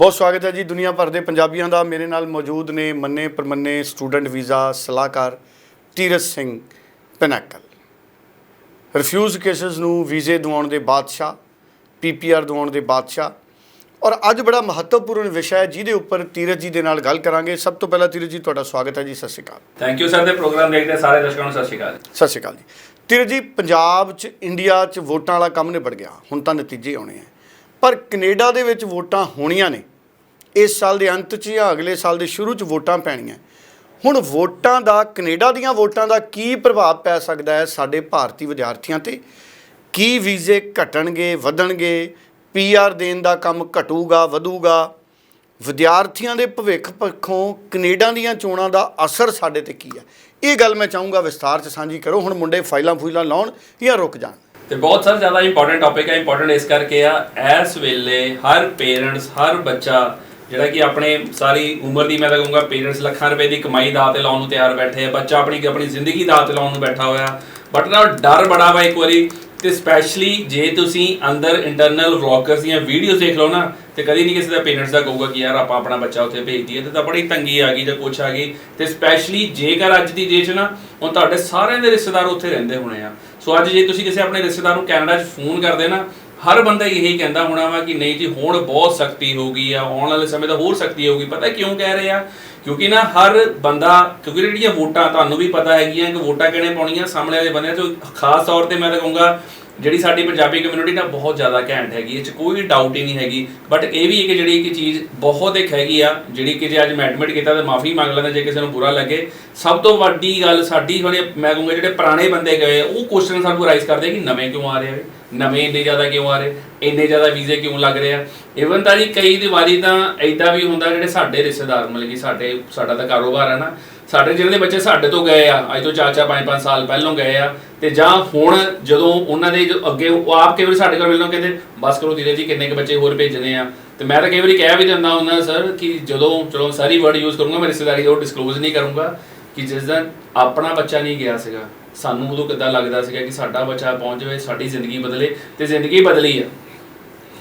ਬਹੁਤ ਸਵਾਗਤ ਹੈ ਜੀ। ਦੁਨੀਆ ਭਰ ਦੇ ਪੰਜਾਬੀਆਂ ਦਾ ਮੇਰੇ ਨਾਲ ਮੌਜੂਦ ਨੇ ਮੰਨੇ ਪਰਮੰਨੇ ਸਟੂਡੈਂਟ ਵੀਜ਼ਾ ਸਲਾਹਕਾਰ ਤੀਰਥ ਸਿੰਘ ਪਿਨਾਕਲ। ਰਿਫਿਊਜ਼ ਕੇਸਸ ਨੂੰ ਵੀਜ਼ੇ ਦਿਵਾਉਣ ਦੇ ਬਾਦਸ਼ਾਹ ਪੀਪੀਆਰ ਦਿਵਾਉਣ ਦੇ ਬਾਦਸ਼ਾਹ ਔਰ ਅੱਜ ਬੜਾ ਮਹੱਤਵਪੂਰਨ ਵਿਸ਼ਾ ਹੈ ਜਿਹਦੇ ਉੱਪਰ ਤੀਰਥ ਜੀ ਦੇ ਨਾਲ ਗੱਲ ਕਰਾਂਗੇ। ਸਭ ਤੋਂ ਪਹਿਲਾਂ ਤੀਰਥ ਜੀ ਤੁਹਾਡਾ ਸਵਾਗਤ ਹੈ ਜੀ। ਸਤਿ ਸ਼੍ਰੀ ਅਕਾਲ। ਥੈਂਕ ਯੂ ਸਰ ਦੇ ਪ੍ਰੋਗਰਾਮ ਦੇਖਦੇ ਸਾਰੇ ਦਰਸ਼ਕਾਂ ਨੂੰ ਸਤਿ ਸ਼੍ਰੀ ਅਕਾਲ। ਸਤਿ ਸ਼੍ਰੀ ਅਕਾਲ ਜੀ। ਤੀਰਥ ਜੀ ਪੰਜਾਬ 'ਚ ਇੰਡੀਆ 'ਚ ਵੋਟਾਂ ਵਾਲਾ ਕੰਮ ਨਿਬੜ ਗਿਆ। ਹੁਣ ਤਾਂ ਨਤੀਜੇ ਆਉਣੇ ਆ। ਪਰ ਕੈਨੇਡਾ ਦੇ ਵਿੱਚ ਵੋਟਾਂ ਹੋਣੀਆਂ ਨੇ। ਇਸ ਸਾਲ ਦੇ ਅੰਤ 'ਚ ਜਾਂ ਅਗਲੇ ਸਾਲ ਦੇ ਸ਼ੁਰੂ 'ਚ ਵੋਟਾਂ ਪੈਣੀਆਂ। ਹੁਣ ਵੋਟਾਂ ਦਾ, ਕੈਨੇਡਾ ਦੀਆਂ ਵੋਟਾਂ ਦਾ ਕੀ ਪ੍ਰਭਾਵ ਪੈ ਸਕਦਾ ਹੈ ਸਾਡੇ ਭਾਰਤੀ ਵਿਦਿਆਰਥੀਆਂ ਤੇ? ਕੀ ਵੀਜ਼ੇ ਘਟਣਗੇ, ਵਧਣਗੇ? ਪੀਆਰ ਦੇਣ ਦਾ ਕੰਮ ਘਟੂਗਾ, ਵਧੂਗਾ? ਵਿਦਿਆਰਥੀਆਂ ਦੇ ਭਵਿੱਖ ਪੱਖੋਂ ਕੈਨੇਡਾ ਦੀਆਂ ਚੋਣਾਂ ਦਾ ਅਸਰ ਸਾਡੇ ਤੇ ਕੀ ਹੈ? ਇਹ ਗੱਲ ਮੈਂ ਚਾਹੂੰਗਾ ਵਿਸਥਾਰ 'ਚ ਸਾਂਝੀ ਕਰੋ। ਹੁਣ ਮੁੰਡੇ ਫਾਈਲਾਂ ਫੂਲਾਂ ਲਾਉਣ ਜਾਂ ਰੁਕ ਜਾਣ? ਤੇ ਬਹੁਤ ਸਰ, ਜ਼ਿਆਦਾ ਇੰਪੋਰਟੈਂਟ ਟੌਪਿਕ ਹੈ ਇੰਪੋਰਟੈਂਟ ਇਸ ਕਰਕੇ ਆ, ਇਸ ਵੇਲੇ ਹਰ ਪੇਰੈਂਟਸ ਹਰ ਬੱਚਾ ਜਿਹੜਾ ਕਿ ਆਪਣੇ ਸਾਰੀ ਉਮਰ ਦੀ ਮੈਂ ਤਾਂ ਕਹੂੰਗਾ ਪੇਰੈਂਟਸ ਲੱਖਾਂ ਰੁਪਏ ਦੀ ਕਮਾਈ ਦਾ ਤੇ ਲਾਉਣ ਨੂੰ ਤਿਆਰ ਬੈਠੇ ਆ, ਬੱਚਾ ਆਪਣੀ ਆਪਣੀ ਜ਼ਿੰਦਗੀ ਦਾ ਤੇ ਲਾਉਣ ਨੂੰ ਬੈਠਾ ਹੋਇਆ। ਬਟ ਨਾ ਡਰ ਬੜਾ ਵਾ ਇੱਕ ਵਾਰੀ, ਤੇ ਸਪੈਸ਼ਲੀ ਜੇ ਤੁਸੀਂ ਅੰਦਰ ਇੰਟਰਨਲ ਵਲੌਗਰਸ ਦੀਆਂ ਵੀਡੀਓਜ਼ ਦੇਖ ਲਓ ਨਾ, ਤੇ ਕਦੀ ਨਹੀਂ ਕਿਸੇ ਦਾ ਪੇਰੈਂਟਸ ਦਾ ਕਹੂਗਾ ਕਿ ਯਾਰ ਆਪਾਂ ਆਪਣਾ ਬੱਚਾ ਉੱਥੇ ਭੇਜ ਦਈਏ, ਤੇ ਤਾਂ ਬੜੀ ਤੰਗੀ ਆ ਗਈ ਜਾਂ ਕੁਛ ਆ ਗਈ। ਤੇ ਸਪੈਸ਼ਲੀ ਜੇਕਰ ਅੱਜ ਦੀ ਡੇਟ 'ਚ ਨਾ, ਹੁਣ ਤੁਹਾਡੇ ਸਾਰਿਆਂ ਦੇ ਰਿਸ਼ਤੇਦਾਰ ਉੱਥੇ ਰਹਿੰਦੇ ਹੋਣੇ ਆ। ਸੋ ਅੱਜ ਜੇ ਤੁਸੀਂ ਕਿਸੇ ਆਪਣੇ ਰਿਸ਼ਤੇਦਾਰ ਨੂੰ ਕੈਨੇਡਾ 'ਚ ਫੋਨ ਕਰਦੇ ਨਾ ਹਰ ਬੰਦਾ ਇਹੀ ਕਹਿੰਦਾ ਹੋਣਾ ਵਾ ਕਿ ਨਹੀਂ ਜੀ, ਹੁਣ ਬਹੁਤ ਸਖਤੀ ਹੋ ਗਈ ਆ, ਆਉਣ ਵਾਲੇ ਸਮੇਂ ਦਾ ਹੋਰ ਸਖਤੀ ਹੋਊਗੀ। ਪਤਾ ਕਿਉਂ ਕਹਿ ਰਹੇ ਆ? ਕਿਉਂਕਿ ਨਾ ਹਰ ਬੰਦਾ, ਕਿਉਂਕਿ ਜਿਹੜੀਆਂ ਵੋਟਾਂ, ਤੁਹਾਨੂੰ ਵੀ ਪਤਾ ਹੈਗੀਆਂ ਕਿ ਵੋਟਾਂ ਕਿਹਨੇ ਪਾਉਣੀਆਂ? ਸਾਹਮਣੇ ਵਾਲੇ ਬੰਦੇ ਤੋਂ ਖਾਸ ਤੌਰ ਤੇ ਮੈਂ ਤਾਂ ਕਹੂੰਗਾ ਜਿਹੜੀ ਸਾਡੀ ਪੰਜਾਬੀ ਕਮਿਊਨਿਟੀ ਨਾ ਬਹੁਤ ਜ਼ਿਆਦਾ ਘੈਂਟ ਹੈਗੀ, ਇਹ ਚ ਕੋਈ ਡਾਊਟ ਹੀ ਨਹੀਂ ਹੈਗੀ। ਬਟ ਇਹ ਵੀ ਇੱਕ ਜਿਹੜੀ ਇੱਕ ਚੀਜ਼ ਬਹੁਤ ਇੱਕ ਹੈਗੀ ਆ, ਜਿਹੜੀ ਕਿ ਜੇ ਅੱਜ ਮੈਂ ਐਡਮਿਟ ਕੀਤਾ ਤਾਂ ਮਾਫੀ ਮੰਗ ਲੈਂਦਾ ਜੇ ਕਿਸੇ ਨੂੰ ਬੁਰਾ ਲੱਗੇ। ਸਭ ਤੋਂ ਵੱਡੀ ਗੱਲ ਸਾਡੀ ਜਿਹੜੇ ਮੈਂ ਕਹੂੰਗਾ ਜਿਹੜੇ ਪੁਰਾਣੇ ਬੰਦੇ ਗਏ, ਉਹ ਕੁਐਸਚਨ ਸਾਨੂੰ ਰਾਈਜ਼ ਕਰਦੇ ਕਿ ਨਵੇਂ ਕਿਉਂ ਆ ਰਹੇ ਆ ਨਵੇਂ ਇੰਨੇ ਜ਼ਿਆਦਾ ਕਿਉਂ ਆ ਰਹੇ? ਇੰਨੇ ਜ਼ਿਆਦਾ ਵੀਜ਼ੇ ਕਿਉਂ ਲੱਗ ਰਹੇ ਆ? ਇਵਨ ਤਾਂ ਜੀ ਕਈ ਦੀ ਵਾਰੀ ਤਾਂ ਐਦਾਂ ਵੀ ਹੁੰਦਾ ਜਿਹੜੇ ਸਾਡੇ ਰਿਸ਼ਤੇਦਾਰ, ਮਤਲਬ ਕਿ ਸਾਡੇ, ਸਾਡਾ ਤਾਂ ਕਾਰੋਬਾਰ ਹੈ ਨਾ ਸਾਡੇ ਜਿਹੜੇ ਬੱਚੇ ਸਾਡੇ ਤੋਂ ਗਏ ਆ, ਅੱਜ ਤੋਂ 4-4 5-5 ਸਾਲ ਪਹਿਲਾਂ ਗਏ ਆ, ਤੇ ਜਾਂ ਹੁਣ ਜਦੋਂ ਉਹਨਾਂ ਦੇ ਅੱਗੇ ਉਹ ਆਪ ਕਈ ਵਾਰੀ ਸਾਡੇ ਕੋਲ ਮਿਲਣੋਂ ਕਹਿੰਦੇ, ਬਸ ਕਰੋ ਧੀਰੇ ਜੀ, ਕਿੰਨੇ ਕੁ ਬੱਚੇ ਹੋਰ ਭੇਜਣੇ ਆ? ਤੇ ਮੈਂ ਤਾਂ ਕਈ ਵਾਰੀ ਕਹਿ ਵੀ ਦਿੰਦਾ ਹੁੰਦਾ, ਸਰ, ਕਿ ਜਦੋਂ, ਚਲੋ ਸਾਰੀ ਵਰਡ ਯੂਜ਼ ਕਰੂੰਗਾ, ਮੈਂ ਰਿਸ਼ਤੇਦਾਰੀ ਉਹ ਡਿਸਕਲੋਜ਼ ਨਹੀਂ ਕਰੂੰਗਾ ਕਿ ਜਿਸ ਦਿਨ ਆਪਣਾ ਬੱਚਾ ਨਹੀਂ ਗਿਆ ਸੀਗਾ, ਸਾਨੂੰ ਉਦੋਂ ਕਿੱਦਾਂ ਲੱਗਦਾ ਸੀਗਾ ਕਿ ਸਾਡਾ ਬੱਚਾ ਪਹੁੰਚ ਜਾਵੇ, ਸਾਡੀ ਜ਼ਿੰਦਗੀ ਬਦਲੇ ਤੇ ਜ਼ਿੰਦਗੀ ਬਦਲੀ ਆ।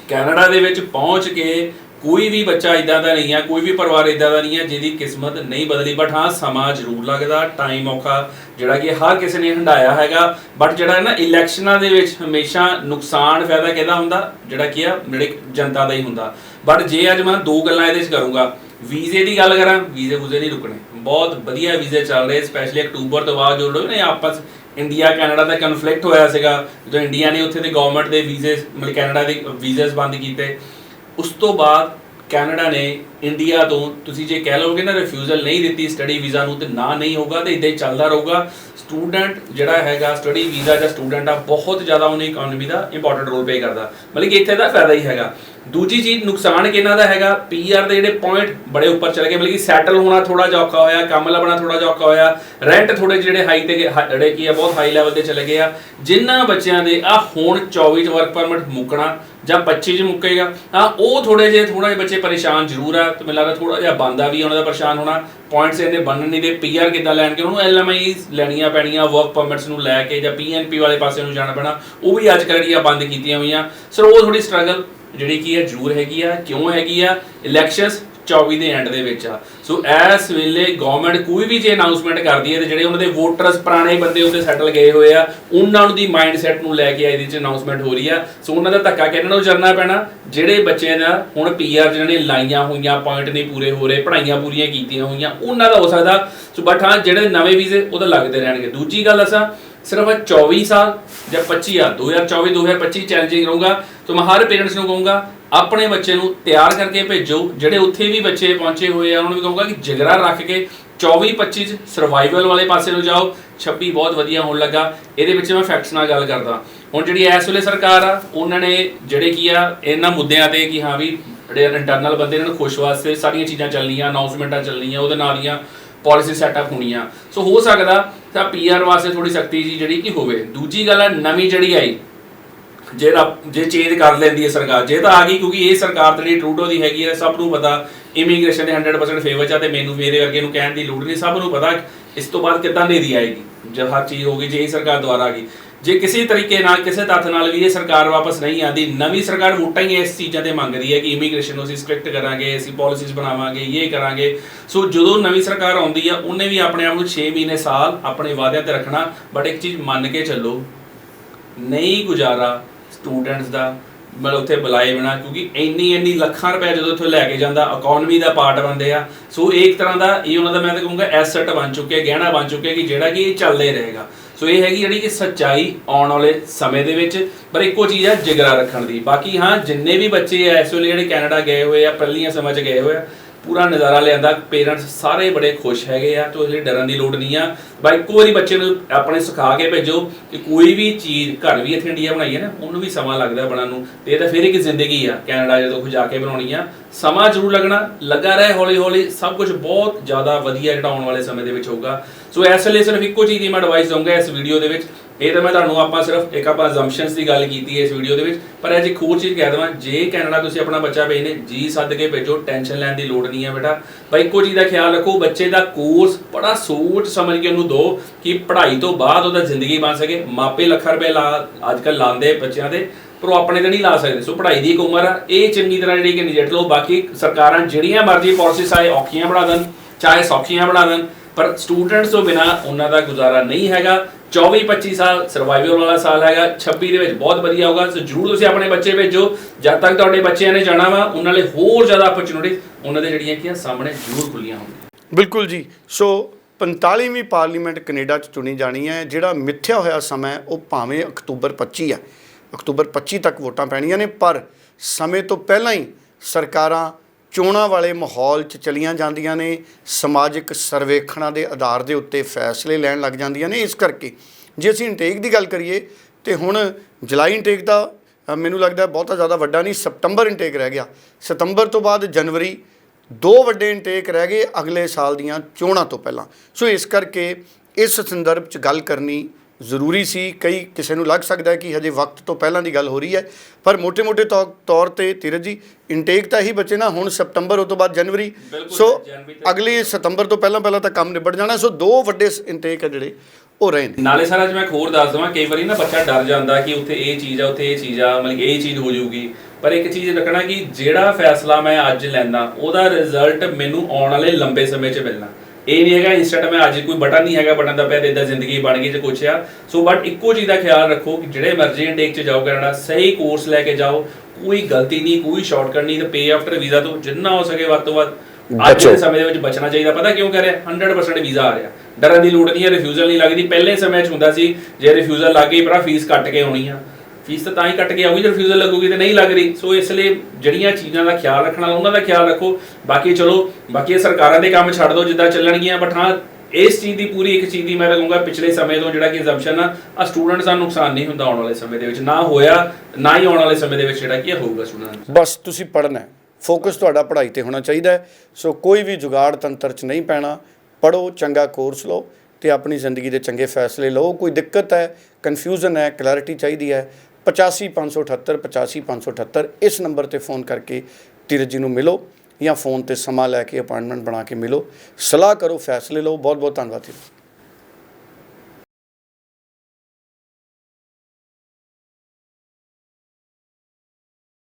ਕੈਨੇਡਾ ਦੇ ਵਿੱਚ ਪਹੁੰਚ ਕੇ ਕੋਈ ਵੀ ਬੱਚਾ ਇਦਾਂ ਦਾ ਨਹੀਂ ਆ, ਕੋਈ ਵੀ ਪਰਿਵਾਰ ਇਦਾਂ ਦਾ ਨਹੀਂ ਆ ਜਿਹਦੀ ਕਿਸਮਤ ਨਹੀਂ ਬਦਲੀ ਬਟ ਹਾਂ, ਸਮਾਂ ਜ਼ਰੂਰ ਲੱਗਦਾ ਟਾਈਮ ਔਖਾ, ਜਿਹੜਾ ਕਿ ਹਰ ਕਿਸੇ ਨੇ ਹੰਡਾਇਆ ਹੈਗਾ ਬਟ ਜਿਹੜਾ ਨਾ, ਇਲੈਕਸ਼ਨਾਂ ਦੇ ਵਿੱਚ ਹਮੇਸ਼ਾ ਨੁਕਸਾਨ ਫਾਇਦਾ ਕਿਹਦਾ ਹੁੰਦਾ? ਜਿਹੜਾ ਕੀ ਆ, ਜਿਹੜੇ ਜਨਤਾ ਦਾ ਹੀ ਹੁੰਦਾ। ਬਟ ਜੇ ਅੱਜ ਮੈਂ ਦੋ ਗੱਲਾਂ ਇਹਦੇ ਵਿੱਚ ਕਰੂੰਗਾ, ਵੀਜ਼ੇ ਦੀ ਗੱਲ ਕਰਾਂ, ਵੀਜ਼ੇ ਵੂਜ਼ੇ ਨਹੀਂ ਰੁਕਣੇ। ਬਹੁਤ ਵਧੀਆ ਵੀਜ਼ੇ ਚੱਲ ਰਹੇ ਸਪੈਸ਼ਲੀ ਅਕਤੂਬਰ ਤੋਂ ਬਾਅਦ ਜੋ ਨੇ ਆਪਸ ਇੰਡੀਆ, ਕੈਨੇਡਾ ਦਾ ਕਨਫਲਿਕਟ ਹੋਇਆ ਸੀਗਾ, ਜਦੋਂ ਇੰਡੀਆ ਨੇ ਉੱਥੇ ਦੇ ਗਵਰਨਮੈਂਟ ਦੇ ਵੀਜ਼ੇ, ਮਤਲਬ ਕੈਨੇਡਾ ਦੇ ਵੀਜ਼ੇਸ ਬੰਦ ਕੀਤੇ ਉਸ ਤੋਂ ਬਾਅਦ ਕੈਨੇਡਾ ਨੇ ਇੰਡੀਆ ਤੋਂ ਤੁਸੀਂ ਜੇ ਕਹਿ ਲਓਗੇ ਨਾ ਰਿਫਿਊਜ਼ਲ ਨਹੀਂ ਦਿੱਤੀ ਸਟੱਡੀ ਵੀਜ਼ਾ ਨੂੰ ਤੇ ਨਾ ਨਹੀਂ ਹੋਊਗਾ ਤੇ ਇਦਾਂ ਹੀ ਚੱਲਦਾ ਰਹੂਗਾ। ਸਟੂਡੈਂਟ ਜਿਹੜਾ ਹੈਗਾ ਸਟੱਡੀ ਵੀਜ਼ਾ ਜਾਂ ਸਟੂਡੈਂਟ ਆ, ਬਹੁਤ ਜ਼ਿਆਦਾ ਉਹਨੇ ਇਕਨੋਮੀ ਦਾ ਇੰਪੋਰਟੈਂਟ ਰੋਲ ਪਲੇ ਕਰਦਾ। ਮਤਲਬ ਕਿ ਇੱਥੇ ਦਾ ਫਾਇਦਾ ਹੀ ਹੈਗਾ। ਦੂਜੀ ਚੀਜ਼, ਨੁਕਸਾਨ ਕਿਹਨਾਂ ਦਾ ਹੈਗਾ? ਪੀਆਰ ਦੇ ਜਿਹੜੇ ਪੁਆਇੰਟ ਬੜੇ ਉੱਪਰ ਚਲੇ ਗਏ। ਮਤਲਬ ਕਿ ਸੈਟਲ ਹੋਣਾ ਥੋੜਾ ਜਿਹਾ ਔਖਾ ਹੋਇਆ, ਕੰਮ ਲੱਭਣਾ ਥੋੜਾ ਜਿਹਾ ਔਖਾ ਹੋਇਆ। ਰੈਂਟ ਥੋੜੇ ਜਿਹੜੇ ਹਾਈ ਤੇ ਗਏ- ਜਿਹੜੇ ਕੀ ਆ, ਬਹੁਤ ਹਾਈ ਲੈਵਲ ਤੇ ਚਲੇ ਗਏ ਆ। ਜਿਨ੍ਹਾਂ ਬੱਚਿਆਂ ਦੇ ਆ ਹੁਣ 24 ਚ ਵਰਕ ਪਰਮਿਟ ਮੁੱਕਣਾ ਜਾਂ 25 ਚ ਮੁੱਕੇਗਾ ਆ ਉਹ ਥੋੜੇ ਜਿਹੇ ਥੋੜਾ ਜਿਹੇ ਬੱਚੇ ਪਰੇਸ਼ਾਨ ਜ਼ਰੂਰ ਆ, ਤੇ ਮੈਨੂੰ ਲੱਗਦਾ ਥੋੜਾ ਜਿਹਾ ਬੰਦਾ ਵੀ ਉਹਨਾਂ ਦਾ ਪਰੇਸ਼ਾਨ ਹੋਣਾ। ਪੁਆਇੰਟਸ ਇਹਨੇ ਬਣਨ ਨਹੀਂ ਦੇ ਪੀਆਰ ਕਿੱਦਾਂ ਲੈਣਗੇ ਉਹਨੂੰ ਐਲਐਮਆਈਜ਼ ਲੈਣੀਆਂ ਪੈਣੀਆਂ ਵਰਕ ਪਰਮਿਟਸ ਨੂੰ ਲੈ ਕੇ, ਜਾਂ ਪੀਐਨਪੀ ਵਾਲੇ ਪਾਸੇ ਨੂੰ ਜਾਣਾ ਪੈਣਾ, ਉਹ ਵੀ ਅੱਜ ਕੱਲ੍ਹ ਜਿਹੜੀਆਂ ਬੰਦ ਕੀਤੀਆਂ ਹੋਈਆਂ। ਸਰ ਉਹ ਥੋੜੀ ਸਟਰਗਲ ਜਿਹੜੀ ਕੀ ਹੈ, ਜ਼ਰੂਰ ਹੈਗੀ ਆ, ਕਿਉਂ ਹੈਗੀ ਆ? ਇਲੈਕਸ਼ਨਸ 24 ਦੇ ਐਂਡ ਦੇ ਵਿੱਚ ਆ। ਸੋ ਇਸ ਵੇਲੇ ਗਵਰਨਮੈਂਟ ਕੋਈ ਵੀ ਜੇ ਅਨਾਉਂਸਮੈਂਟ ਕਰਦੀ ਹੈ ਤੇ ਜਿਹੜੇ ਉਹਨਾਂ ਦੇ ਵੋਟਰਸ ਪੁਰਾਣੇ ਬੰਦੇ ਉੱਤੇ ਸੈਟਲ ਗਏ ਹੋਏ ਆ, ਉਹਨਾਂ ਨੂੰ ਦੀ ਮਾਈਂਡਸੈਟ ਨੂੰ ਲੈ ਕੇ ਇਹਦੇ ਵਿੱਚ ਅਨਾਉਂਸਮੈਂਟ ਹੋ ਰਹੀ ਆ। ਸੋ ਉਹਨਾਂ ਦਾ ਧੱਕਾ ਕਿਹਨਾਂ ਨੂੰ ਚਰਨਾ ਪੈਣਾ? ਜਿਹੜੇ ਬੱਚਿਆਂ ਦਾ ਹੁਣ ਪੀਆਰ ਜਿਹਨਾਂ ਨੇ ਲਾਈਆਂ ਹੋਈਆਂ ਪੁਆਇੰਟ ਨਹੀਂ ਪੂਰੇ ਹੋ ਰਹੇ, ਪੜ੍ਹਾਈਆਂ ਪੂਰੀਆਂ ਕੀਤੀਆਂ ਹੋਈਆਂ, ਉਹਨਾਂ ਦਾ ਹੋ ਸਕਦਾ। ਸੋ ਬਟ ਹਾਂ, ਜਿਹੜੇ ਨਵੇਂ ਵੀਜ਼ੇ, ਉਹ ਤਾਂ ਲੱਗਦੇ ਰਹਿਣਗੇ। ਦੂਜੀ ਗੱਲ ਅਸਾਂ ਸਿਰਫ 24 ਸਾਲ ਜਾਂ 25 ਆ 2024 2025 ਚੈਲੰਜਿੰਗ ਰਹੂਗਾ। ਤਾਂ ਮੈਂ ਹਰ ਪੇਰੈਂਟਸ ਨੂੰ ਕਹੂੰਗਾ ਆਪਣੇ ਬੱਚੇ ਨੂੰ ਤਿਆਰ ਕਰਕੇ ਭੇਜੋ, ਜਿਹੜੇ ਉੱਥੇ ਵੀ ਬੱਚੇ ਪਹੁੰਚੇ ਹੋਏ ਆ, ਉਹਨਾਂ ਨੂੰ ਵੀ ਕਹੂੰਗਾ ਕਿ ਜਿਗਰਾ ਰੱਖ ਕੇ 24 25 ਚ ਸਰਵਾਈਵਲ ਵਾਲੇ ਪਾਸੇ ਨੂੰ ਜਾਓ। 26 ਬਹੁਤ ਵਧੀਆ ਹੋਣ ਲੱਗਾ। ਇਹਦੇ ਵਿੱਚ ਮੈਂ ਫੈਕਟਸ ਨਾਲ ਗੱਲ ਕਰਦਾ। ਹੁਣ ਜਿਹੜੀ ਇਸ ਵੇਲੇ ਸਰਕਾਰ ਆ, ਉਹਨਾਂ ਨੇ ਜਿਹੜੇ ਕੀ ਆ, ਇਹਨਾਂ ਮੁੱਦਿਆਂ ਤੇ ਕਿ ਹਾਂ ਵੀ ਜਿਹੜੇ ਇੰਟਰਨਲ ਬੰਦੇ ਇਹਨਾਂ ਨੂੰ ਖੁਸ਼ ਵਾਸਤੇ ਸਾਰੀਆਂ ਚੀਜ਼ਾਂ ਚੱਲਣੀਆਂ ਅਨਾਉਂਸਮੈਂਟਾਂ ਚੱਲਣੀਆਂ, ਉਹਦੇ ਨਾਲ ਦੀਆਂ ਪਾਲਿਸੀ ਸੈਟਅਪ ਹੋਣੀਆਂ। ਸੋ ਹੋ ਸਕਦਾ ਤਾਂ ਪੀਆਰ ਵਾਸਤੇ ਥੋੜੀ ਸਖਤੀ ਜੀ ਜਿਹੜੀ ਕਿ ਹੋਵੇ। ਦੂਜੀ ਗੱਲ ਹੈ ਨਵੀਂ ਜਿਹੜੀ ਆਈ ਜੇ ਰੱਬ- ਜੇ ਚੇਂਜ ਕਰ ਲੈਂਦੀ ਹੈ ਸਰਕਾਰ, ਜੇ ਤਾਂ ਆ ਗਈ ਕਿਉਂਕਿ ਇਹ ਸਰਕਾਰ ਤੇ ਜਿਹੜੀ ਟਰੂਡੋ ਦੀ ਹੈਗੀ ਹੈ, ਸਭ ਨੂੰ ਪਤਾ ਇਮੀਗ੍ਰੇਸ਼ਨ ਦੇ 100% ਫੇਵਰ ਚ ਆ ਤੇ ਮੈਨੂੰ ਮੇਰੇ ਵਰਗੇ ਨੂੰ ਕਹਿਣ ਦੀ ਲੋੜ ਨਹੀਂ, ਸਭ ਨੂੰ ਪਤਾ ਇਸ ਤੋਂ ਬਾਅਦ ਕਿੱਦਾਂ ਨੇਰੀ ਆਏਗੀ ਜਦ ਹਰ ਚੀਜ਼ ਹੋ ਗਈ, ਜੇ ਇਹ ਸਰਕਾਰ ਦੁਆਰਾ ਆ ਗਈ। ਜੇ ਕਿਸੇ ਤਰੀਕੇ ਨਾਲ, ਕਿਸੇ ਤੱਥ ਨਾਲ ਵੀ ਇਹ ਸਰਕਾਰ ਵਾਪਸ ਨਹੀਂ ਆਂਦੀ ਨਵੀਂ ਸਰਕਾਰ ਵੋਟਾਂ ਹੀ ਇਸ ਚੀਜ਼ਾਂ ਤੇ ਮੰਗਦੀ ਹੈ ਕਿ ਇਮੀਗ੍ਰੇਸ਼ਨ ਨੂੰ ਅਸੀਂ ਸਟ੍ਰਿਕਟ ਕਰਾਂਗੇ, ਅਸੀਂ ਪਾਲਿਸੀਜ਼ ਬਣਾਵਾਂਗੇ, ਇਹ ਕਰਾਂਗੇ। ਸੋ ਜਦੋਂ ਨਵੀਂ ਸਰਕਾਰ ਆਉਂਦੀ ਆ ਉਹਨੇ ਵੀ ਆਪਣੇ ਆਪ ਨੂੰ 6 ਮਹੀਨੇ, ਸਾਲ ਆਪਣੇ ਵਾਅਦਿਆਂ ਤੇ ਰੱਖਣਾ, ਬਟ ਇੱਕ ਚੀਜ਼ ਮੰਨ ਕੇ ਚੱਲੋ, ਨਹੀਂ ਗੁਜ਼ਾਰਾ ਸਟੂਡੈਂਟਸ ਦਾ ਮਤਲਬ ਉੱਥੇ ਬੁਲਾਏ ਬਿਨਾ, ਕਿਉਂਕਿ ਇੰਨੀ ਇੰਨੀ ਲੱਖਾਂ ਰੁਪਏ ਜਦੋਂ ਉੱਥੇ ਲੈ ਕੇ ਜਾਂਦਾ ਇਕਨੋਮੀ ਦਾ ਪਾਰਟ ਬਣਦੇ ਆ। ਸੋ ਇਹ ਇੱਕ ਤਰ੍ਹਾਂ ਦਾ ਇਹ ਉਹਨਾਂ ਦਾ ਮੈਂ ਤਾਂ ਕਹੂੰਗਾ ਐਸੈਟ ਬਣ ਚੁੱਕਿਆ ਗਹਿਣਾ ਬਣ ਚੁੱਕਿਆ ਕਿ ਜਿਹੜਾ ਕਿ ਇਹ ਚੱਲਦੇ ਰਹੇਗਾ। ਸੋ ਇਹ ਹੈਗੀ ਜਿਹੜੀ ਕਿ ਸੱਚਾਈ ਆਉਣ ਵਾਲੇ ਸਮੇਂ ਦੇ ਵਿੱਚ, ਪਰ ਇੱਕੋ ਚੀਜ਼ ਹੈ ਜਿਗਰਾ ਰੱਖਣ ਦੀ। ਬਾਕੀ ਹਾਂ, ਜਿੰਨੇ ਵੀ ਬੱਚੇ ਆ, ਇਸ ਵੇਲੇ ਜਿਹੜੇ ਕੈਨੇਡਾ ਗਏ ਹੋਏ ਆ, ਪਹਿਲੀਆਂ ਸਮਾਂ 'ਚ ਗਏ ਹੋਏ ਆ ਪੂਰਾ ਨਜ਼ਾਰਾ ਲਿਆਂਦਾ। ਪੇਰੈਂਟਸ ਸਾਰੇ ਬੜੇ ਖੁਸ਼ ਹੈਗੇ ਆ ਤੇ ਇਹ ਡਰਨ ਦੀ ਲੋੜ ਨਹੀਂ ਆ। ਬਾਈ, ਇੱਕੋ ਵਾਰੀ ਬੱਚੇ ਨੂੰ ਆਪਣੇ ਸਿਖਾ ਕੇ ਭੇਜੋ ਕਿ ਕੋਈ ਵੀ ਚੀਜ਼ ਘਰ ਵੀ ਇੱਥੇ ਇੰਡੀਆ ਬਣਾਈ ਹੈ ਨਾ, ਉਹਨੂੰ ਵੀ ਸਮਾਂ ਲੱਗਦਾ ਬਣਨ ਨੂੰ। ਤੇ ਇਹ ਤਾਂ ਫਿਰ ਇੱਕ ਜ਼ਿੰਦਗੀ ਆ, ਕੈਨੇਡਾ ਜਦੋਂ ਖੁਦ ਜਾ ਕੇ ਬਣਾਉਣੀ ਆ। ਸਮਾਂ ਜ਼ਰੂਰ ਲੱਗਣਾ, ਲੱਗਾ ਰਹੇ ਹੌਲੀ ਹੌਲੀ ਸਭ ਕੁਝ ਬਹੁਤ ਜ਼ਿਆਦਾ ਵਧੀਆ ਜਿਹੜਾ ਆਉਣ ਵਾਲੇ ਸਮੇਂ ਦੇ ਵਿੱਚ ਹੋਊਗਾ। ਸੋ ਇਸ ਲਈ ਸਿਰਫ ਇੱਕੋ ਚੀਜ਼ ਦੀ ਮੈਂ ਐਡਵਾਈਸ ਦਊਂਗਾ ਇਸ ਵੀਡੀਓ ਦੇ ਵਿੱਚ ਇਹ ਤਾਂ ਮੈਂ ਤੁਹਾਨੂੰ ਆਪਾਂ ਸਿਰਫ ਇੱਕ ਆਪਾਂ ਅਜ਼ੰਪਸ਼ਨਸ ਦੀ ਗੱਲ ਕੀਤੀ ਹੈ ਇਸ ਵੀਡੀਓ ਦੇ ਵਿੱਚ, ਪਰ ਇਹ ਇੱਕ ਹੋਰ ਚੀਜ਼ ਕਹਿ ਦਵਾਂ, ਜੇ ਕੈਨੇਡਾ ਤੁਸੀਂ ਆਪਣਾ ਬੱਚਾ ਭੇਜਨੇ ਜੀ ਸੱਦ ਕੇ ਭੇਜੋ ਟੈਨਸ਼ਨ ਲੈਣ ਦੀ ਲੋੜ ਨਹੀਂ ਹੈ ਬੇਟਾ। ਬਾਈ ਇੱਕੋ ਚੀਜ਼ ਦਾ ਖਿਆਲ ਰੱਖੋ, ਬੱਚੇ ਦਾ ਕੋਰਸ ਬੜਾ ਸੋਚ ਸਮਝ ਕੇ ਉਹਨੂੰ ਦਿਓ ਕਿ ਪੜ੍ਹਾਈ ਤੋਂ ਬਾਅਦ ਉਹਦਾ ਜ਼ਿੰਦਗੀ ਬਣ ਸਕੇ। ਮਾਪੇ ਲੱਖਾਂ ਰੁਪਏ ਲਾ ਅੱਜ ਕੱਲ ਲਾਉਂਦੇ ਬੱਚਿਆਂ ਦੇ, ਪਰ ਉਹ ਆਪਣੇ ਤੇ ਨਹੀਂ ਲਾ ਸਕਦੇ। ਸੋ ਪੜ੍ਹਾਈ ਦੀ ਇੱਕ ਉਮਰ ਆ, ਇਹ ਚੰਗੀ ਤਰ੍ਹਾਂ ਜਿਹੜੀ ਕਿ ਨਜਿੱਠ ਲਓ। ਬਾਕੀ ਸਰਕਾਰਾਂ ਜਿਹੜੀਆਂ ਮਰਜ਼ੀ ਪਾਲਿਸੀਜ਼ ਆਏ, ਔਖੀਆਂ ਬਣਾ ਦੇਣ, ਚਾਹੇ ਸੌਖੀਆਂ ਬਣਾ ਦੇਣ, ਪਰ ਸਟੂਡੈਂਟਸ ਤੋਂ ਬਿਨਾ ਉਹਨਾਂ ਦਾ ਗੁਜ਼ਾਰਾ ਨਹੀਂ ਹੈਗਾ। 24 25 ਸਾਲ ਸਰਵਾਈਵਲ ਵਾਲਾ ਸਾਲ ਹੈਗਾ 26 ਦੇ ਵਿੱਚ ਬਹੁਤ ਵਧੀਆ ਹੋਗਾ ਸੋ ਜਰੂਰ ਤੁਸੀਂ ਆਪਣੇ ਬੱਚੇ ਭੇਜੋ ਜਦ ਤੱਕ ਤੁਹਾਡੇ ਬੱਚਿਆਂ ਨੇ ਜਾਣਾ ਵਾ ਉਹਨਾਂ ਲਈ ਹੋਰ ਜ਼ਿਆਦਾ ਅਪਰਚੂਨਿਟੀ ਉਹਨਾਂ ਦੇ ਜਿਹੜੀਆਂ ਕਿ ਸਾਹਮਣੇ ਜਰੂਰ ਖੁੱਲੀਆਂ ਹੋਣਗੀਆਂ। ਬਿਲਕੁਲ ਜੀ ਸੋ 45ਵੀਂ ਪਾਰਲੀਮੈਂਟ ਕੈਨੇਡਾ ਚ ਚੁਣੀ ਜਾਣੀ ਹੈ ਜਿਹੜਾ ਮਿੱਥਿਆ ਹੋਇਆ ਸਮਾਂ ਹੈ, ਉਹ ਭਾਵੇਂ ਅਕਤੂਬਰ 25 ਹੈ। ਅਕਤੂਬਰ 25 ਤੱਕ ਵੋਟਾਂ ਪੈਣੀਆਂ ਨੇ ਪਰ ਸਮੇਂ ਤੋਂ ਪਹਿਲਾਂ ਹੀ ਸਰਕਾਰਾਂ ਚੋਣਾਂ ਵਾਲੇ ਮਾਹੌਲ 'ਚ ਚਲੀਆਂ ਜਾਂਦੀਆਂ ਨੇ, ਸਮਾਜਿਕ ਸਰਵੇਖਣਾਂ ਦੇ ਆਧਾਰ ਦੇ ਉੱਤੇ ਫੈਸਲੇ ਲੈਣ ਲੱਗ ਜਾਂਦੀਆਂ ਨੇ। ਇਸ ਕਰਕੇ ਜੇ ਅਸੀਂ ਇਨਟੇਕ ਦੀ ਗੱਲ ਕਰੀਏ, ਤੇ ਹੁਣ ਜੁਲਾਈ ਇਨਟੇਕ ਦਾ ਮੈਨੂੰ ਲੱਗਦਾ ਬਹੁਤਾ ਜ਼ਿਆਦਾ ਵੱਡਾ ਨਹੀਂ, ਸਤੰਬਰ ਇਨਟੇਕ ਰਹਿ ਗਿਆ। ਸਤੰਬਰ ਤੋਂ ਬਾਅਦ ਜਨਵਰੀ ਦੋ ਵੱਡੇ ਇਨਟੇਕ ਰਹਿ ਗਏ ਅਗਲੇ ਸਾਲ ਦੀਆਂ ਚੋਣਾਂ ਤੋਂ ਪਹਿਲਾਂ। ਸੋ ਇਸ ਕਰਕੇ ਇਸ ਸੰਦਰਭ 'ਚ ਗੱਲ ਕਰਨੀ ਜ਼ਰੂਰੀ ਸੀ ਕਈ ਕਿਸੇ ਨੂੰ ਲੱਗ ਸਕਦਾ ਹੈ ਕਿ ਹਜੇ ਵਕਤ ਤੋਂ ਪਹਿਲਾਂ ਦੀ ਗੱਲ ਹੋ ਰਹੀ ਹੈ ਪਰ ਮੋٹے-ਮੋٹے ਤੌਰ ਤੇ ਤੀਰਜ ਜੀ ਇਨਟੇਕ ਤਾਂ ਹੀ ਬਚੇ ਨਾ ਹੁਣ ਸਪਟੰਬਰ ਉਸ ਤੋਂ ਬਾਅਦ ਜਨਵਰੀ ਸੋ ਅਗਲੇ ਸਤੰਬਰ ਤੋਂ ਪਹਿਲਾਂ ਪਹਿਲਾਂ ਤਾਂ ਕੰਮ ਨਿਬੜ ਜਾਣਾ ਸੋ ਦੋ ਵੱਡੇ ਇਨਟੇਕ ਹੈ ਜਿਹੜੇ ਉਹ ਰਹੇ ਨੇ। ਨਾਲੇ ਸਾਰਾ ਅੱਜ ਮੈਂ ਖੋਰ ਦੱਸ ਦਵਾਂ ਕਈ ਵਾਰੀ ਨਾ ਬੱਚਾ ਡਰ ਜਾਂਦਾ ਕਿ ਉੱਥੇ ਇਹ ਚੀਜ਼ ਆ ਉੱਥੇ ਇਹ ਚੀਜ਼ ਆ ਮਤਲਬ ਇਹ ਚੀਜ਼ ਹੋ ਜਾਊਗੀ। ਪਰ ਇੱਕ ਚੀਜ਼ ਰੱਖਣਾ ਕਿ ਜਿਹੜਾ ਫੈਸਲਾ ਮੈਂ ਅੱਜ ਲੈਣਾ ਉਹਦਾ ਰਿਜ਼ਲਟ ਮੈਨੂੰ ਆਉਣ ਵਾਲੇ ਲੰਬੇ ਸਮੇਂ 'ਚ ਮਿਲਣਾ। ਇਹ ਨਹੀਂ ਹੈਗਾ ਇੰਸਟੈਂਟ ਮੈਂ ਅੱਜ ਕੋਈ ਬਟਨ ਨਹੀਂ ਹੈਗਾ ਬਟਨ ਦਾ ਪਿਆ ਤੇ ਇਦਾਂ ਜ਼ਿੰਦਗੀ ਬਣ ਗਈ ਤੇ ਕੁਛ ਆ। ਸੋ ਬਟ ਇੱਕੋ ਚੀਜ਼ ਦਾ ਖਿਆਲ ਰੱਖੋ ਕਿ ਜਿਹੜੇ ਮਰਜ਼ੀ ਇਨਟੇਕ 'ਚ ਜਾਓ ਕੈਨੇਡਾ ਸਹੀ ਕੋਰਸ ਲੈ ਕੇ ਜਾਓ ਕੋਈ ਗਲਤੀ ਨਹੀਂ ਕੋਈ ਸ਼ਾਰਟਕਟ ਨਹੀਂ ਤੇ ਪੇ ਆਫਟਰ ਵੀਜ਼ਾ ਤੋਂ ਜਿੰਨਾ ਹੋ ਸਕੇ ਵੱਧ ਤੋਂ ਵੱਧ। ਅੱਜ। ਦੇ ਸਮੇਂ ਦੇ ਵਿੱਚ ਬਚਣਾ ਚਾਹੀਦਾ ਪਤਾ ਕਿਉਂ ਕਰ ਰਿਹਾ 100% ਵੀਜ਼ਾ ਆ ਰਿਹਾ। ਡਰਨ ਦੀ ਲੋੜ ਨਹੀਂ ਹੈ ਰਿਫਿਊਜ਼ਲ ਨਹੀਂ ਲੱਗਦੀ। ਪਹਿਲੇ ਸਮੇਂ 'ਚ ਹੁੰਦਾ ਸੀ ਜੇ ਰਿਫਿਊਜ਼ਲ ਲੱਗ ਗਈ ਭਰਾ ਫੀਸ ਕੱਟ ਕੇ ਆਉਣੀ ਆ। ਫੀਸ ਤਾਂ ਤਾਂ ਹੀ ਕੱਟ ਕੇ ਆਊਗੀ ਜੇ ਰਿਫਿਊਜ਼ਲ ਲੱਗੂਗੀ ਤੇ ਨਹੀਂ ਲੱਗ ਰਹੀ। ਸੋ ਇਸ ਲਈ ਜਿਹੜੀਆਂ ਚੀਜ਼ਾਂ ਦਾ ਖਿਆਲ ਰੱਖਣਾ, ਉਹਨਾਂ ਦਾ ਖਿਆਲ ਰੱਖੋ। ਬਾਕੀ ਚਲੋ, ਬਾਕੀ ਇਹ ਸਰਕਾਰਾਂ ਦੇ ਕੰਮ ਛੱਡ ਦਿਓ, ਜਿੱਦਾਂ ਚੱਲਣਗੀਆਂ ਬਟ ਹਾਂ, ਇਸ ਚੀਜ਼ ਦੀ ਪੂਰੀ ਇੱਕ ਚੀਜ਼ ਦੀ ਮੈਂ ਕਹੂੰਗਾ, ਪਿਛਲੇ ਸਮੇਂ ਤੋਂ ਜਿਹੜਾ ਕਿ ਅਸੰਪਸ਼ਨ ਆ ਆ ਸਟੂਡੈਂਟਸ ਦਾ ਨੁਕਸਾਨ ਨਹੀਂ ਹੁੰਦਾ ਆਉਣ ਵਾਲੇ ਸਮੇਂ ਦੇ ਵਿੱਚ, ਨਾ ਹੋਇਆ, ਨਾ ਹੀ ਆਉਣ ਵਾਲੇ ਸਮੇਂ ਦੇ ਵਿੱਚ ਜਿਹੜਾ ਕਿ ਹੋਊਗਾ ਸਟੂਡੈਂਟ ਬਸ ਤੁਸੀਂ ਪੜ੍ਹਨਾ ਹੈ। ਫੋਕਸ ਤੁਹਾਡਾ ਪੜ੍ਹਾਈ ਤੇ ਹੋਣਾ ਚਾਹੀਦਾ ਹੈ। ਸੋ ਕੋਈ ਵੀ ਜੁਗਾੜ ਤੰਤਰ 'ਚ ਨਹੀਂ ਪੈਣਾ। ਪੜੋ ਚੰਗਾ ਕੋਰਸ ਲਓ ਤੇ ਆਪਣੀ ਜ਼ਿੰਦਗੀ ਦੇ ਚੰਗੇ ਫੈਸਲੇ ਲਓ। ਕੋਈ ਦਿੱਕਤ ਹੈ ਕਨਫਿਊਜ਼ਨ ਹੈ ਕਲੈਰਿਟੀ ਚਾਹੀਦੀ ਹੈ। 85578 85578 ਇਸ ਨੰਬਰ ਤੇ ਫੋਨ ਕਰਕੇ ਧੀਰਜ ਜੀ ਨੂੰ ਮਿਲੋ ਜਾਂ ਫੋਨ ਤੇ ਸਮਾਂ ਲੈ ਕੇ ਅਪਾਇੰਟਮੈਂਟ ਬਣਾ ਕੇ ਮਿਲੋ। ਸਲਾਹ ਕਰੋ, ਫੈਸਲੇ ਲਓ। ਬਹੁਤ ਬਹੁਤ ਧੰਨਵਾਦ ਜੀ।